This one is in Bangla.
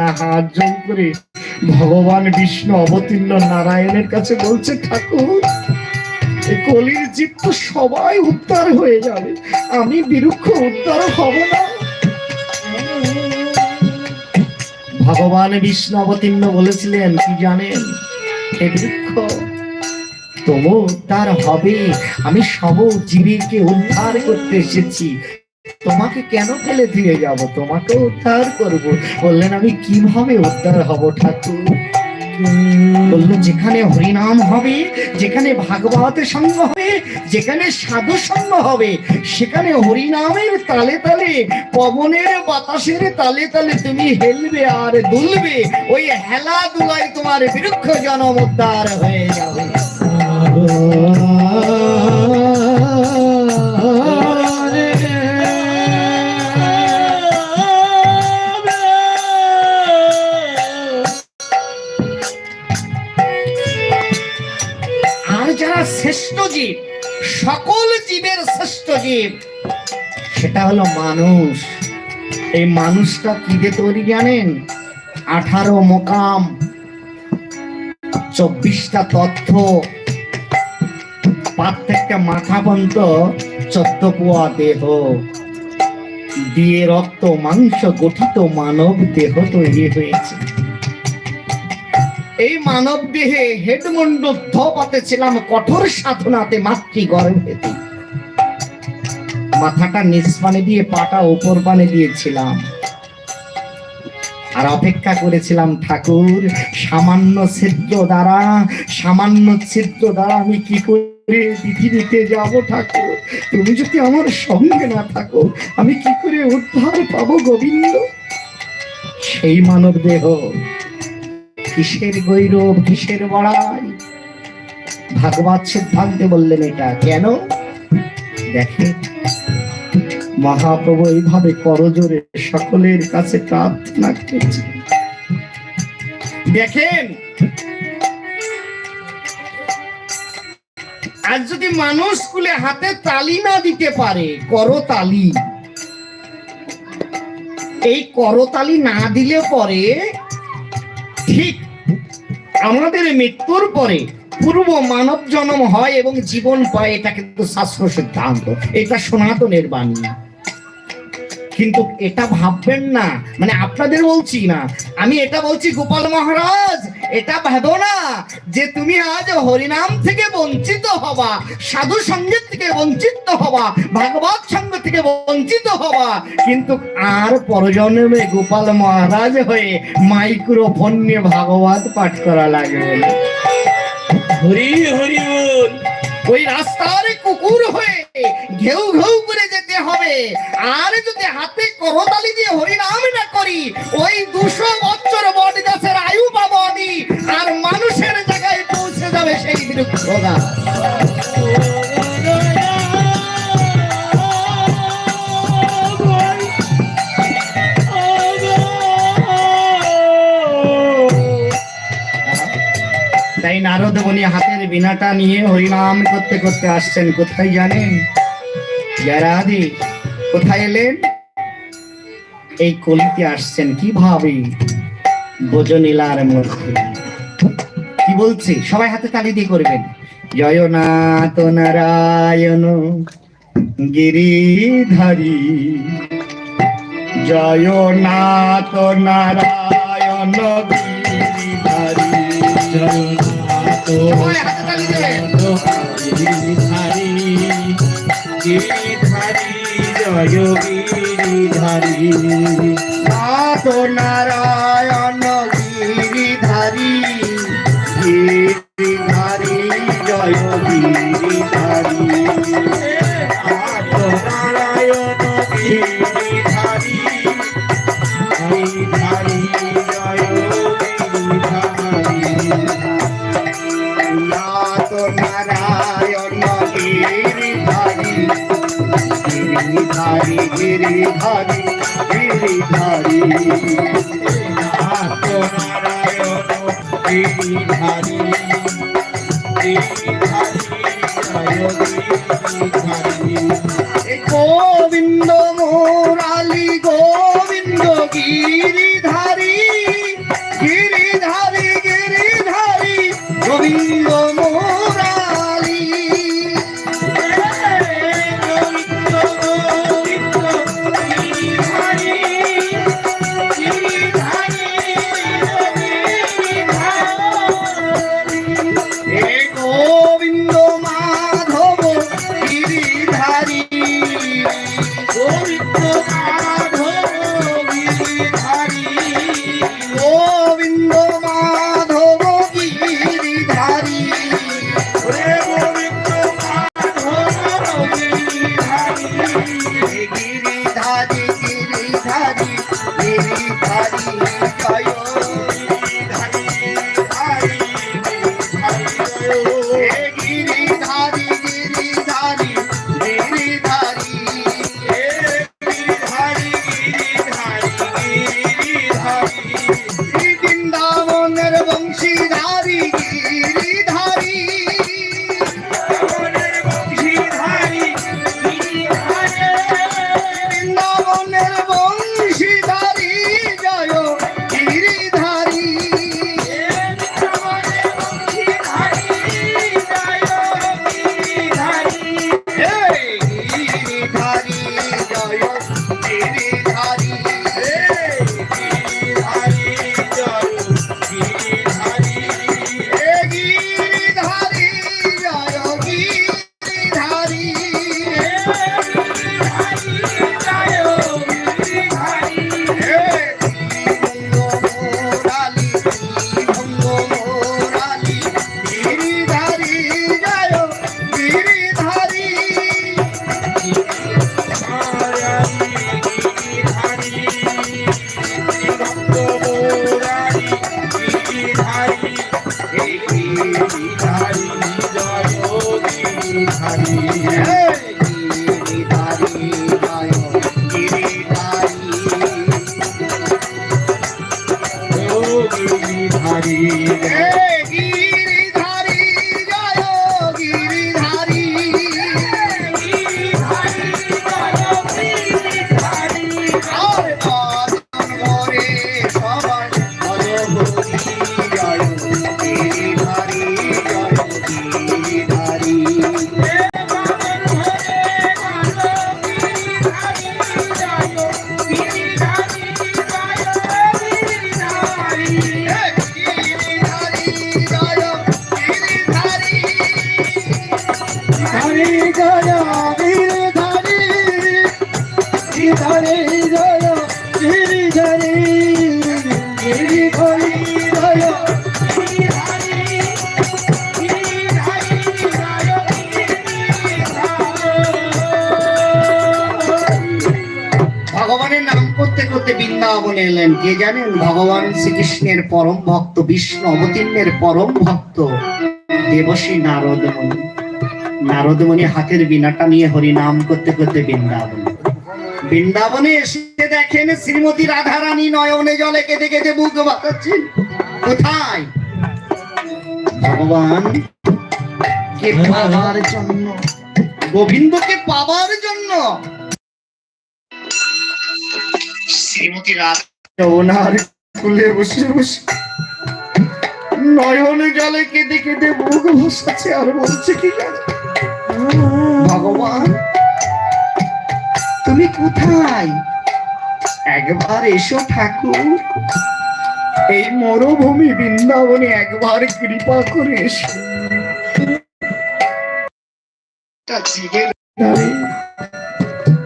না হাত জোর করে ভগবান বিষ্ণু অবতীর্ণ নারায়ণের কাছে বলছে, ঠাকুর কলির জীব তো সবাই উদ্ধার হয়ে যাবে। আমি বিরুক্ষ উদ্ধার হব না। ভগবান বিষ্ণু অবতীর্ণ বলেছিলেন, কি জানেন হে বৃক্ষ তবু উদ্ধার হবে। আমি সব জীবীকে উদ্ধার করতে এসেছি। তোমাকে কেন ফেলে দিয়ে যাব? তোমাকে উদ্ধার করব। বললেন, আমি কীভাবে উদ্ধার হব ঠাকুর? বলল, যেখানে হরিনাম হবে, যেখানে ভাগবতের সঙ্গ হবে, যেখানে সাধু সঙ্গ হবে, সেখানে হরিনামের তালে তালে, পবনের বাতাসের তালে তালে তুমি হেলবে আর দুলবে। ওই হেলা দুলাই তোমার বিরুক্ষ জনম উদ্ধার হয়ে যাবে। শ্রেষ্ঠ জীব সেটা হলো মানুষ। এই মানুষটা কি দিয়ে তৈরি জানেন? আঠারো মোকাম, চব্বিশটা তথ্য, প্রত্যেকটা মাথা পর্যন্ত চোদ্দ পোয়া দেহ। দিয়ে রক্ত, মাংস গঠিত মানব দেহ তৈরি হয়েছে। এই মানব দেহে হেডমন্ড ছিলাম কঠোর সাধনাতে মাতৃ গর্ভেতে মাথাটা নিচ পানে দিয়ে, পাটা ওপর পানে দিয়েছিলাম। আর অপেক্ষা করেছিলাম, ঠাকুর, সামান্য ছিদ্র দ্বারা, সামান্য ছিদ্র দ্বারা আমি কি করে পৃথিবীতে যাব ঠাকুর? তুমি যদি আমার সঙ্গে না থাকো, আমি কি করে উদ্ধার পাবো গোবিন্দ? সেই মানব দেহ কিসের গৈরব, কিসের বড়াই? ভাগবত সিদ্ধান্তে বললেন এটা কেন? দেখে মহাপ্রভু এইভাবে করজোরে সকলের কাছে প্রার্থনা করছে। দেখেন, আজ যদি মানুষ স্কুলে হাতে তালি না দিতে পারে, করতালি। এই করতালি না দিলে পরে ঠিক আমাদের মৃত্যুর পরে পূর্ব মানব জন্ম হয় এবং জীবন পায়, এটা কিন্তু শাস্ত্র সিদ্ধান্ত। এটা সনাতনের বাণী। কিন্তু এটা ভাববেন না। মানে আপনাদের বলছি না। আমি এটা বলছি গোপাল মহারাজ এটা ভেবো না যে তুমি আজ হরিনাম থেকে বঞ্চিত হবা সাধু সংগীত থেকে বঞ্চিত হবা ভাগবত সঙ্গ থেকে বঞ্চিত হবা। কিন্তু আর পরজন্মে গোপাল মহারাজ হয়ে মাইক্রোফোন নিয়ে ভাগবত পাঠ করা লাগবে হরি হরি ওই রাস্তার কুকুর হয়ে ঘেউ ঘেউ হবে আর যদি হাতে করতালি দিয়ে হরিনাম না করি, ওই দুশো বছর বট গাছের আয়ু পাবো আমি, আর মানুষের জায়গায় পৌঁছে যাবে সেই বিরুদ্ধতা। তাই নারদ বনি হাতের বিনাটা নিয়ে হরিনাম করতে করতে আসছেন। কোথায় জানেন? যারাদি কোথায় এলেন? এই কলিতে আসছেন কীভাবে? বোজনীলার মধ্যে। কি বলছি? সবাই হাতে তালি দিয়ে করবেন। জয়নাথ নারায়ণ, গিরিধারী জয়নাথ নারায়ণ। 一一 নারায়ণ গিরিধারী গিরিধারী গিরিধারী গিরিধারী নারায়ণ গিরিধারী গোবিন্দ মোরালি গোবিন্দ গিরিধারী বংশী গিরিধারী বৃন্দাবনে এলেন, কে জানেন, ভগবান শ্রীকৃষ্ণের পরম ভক্ত, বিষ্ণু অবতীর্ণের পরম ভক্ত, দেবশ্রী নারদমণি। নারদমণি হাতের বিনাটা নিয়ে হরি নাম করতে করতে বৃন্দাবন। বৃন্দাবনে এসে দেখেন শ্রীমতী রাধারানী নয়নে জলে কেঁদে কেঁদে বুক বাঁচাচ্ছেন কোথায়? ভগবান কে পাবার জন্য? গোবিন্দকে পাবার জন্য? শ্রীমতী ওনার কুলে বসে বসে নয়নে জলে কেঁদে কেঁদে মুখ বসাচ্ছে আর বলছে কি? ভগবান, তুমি কোথায় একবার এসো ঠাকুর, এই মরুভূমি বৃন্দাবনে একবার কৃপা করে এসো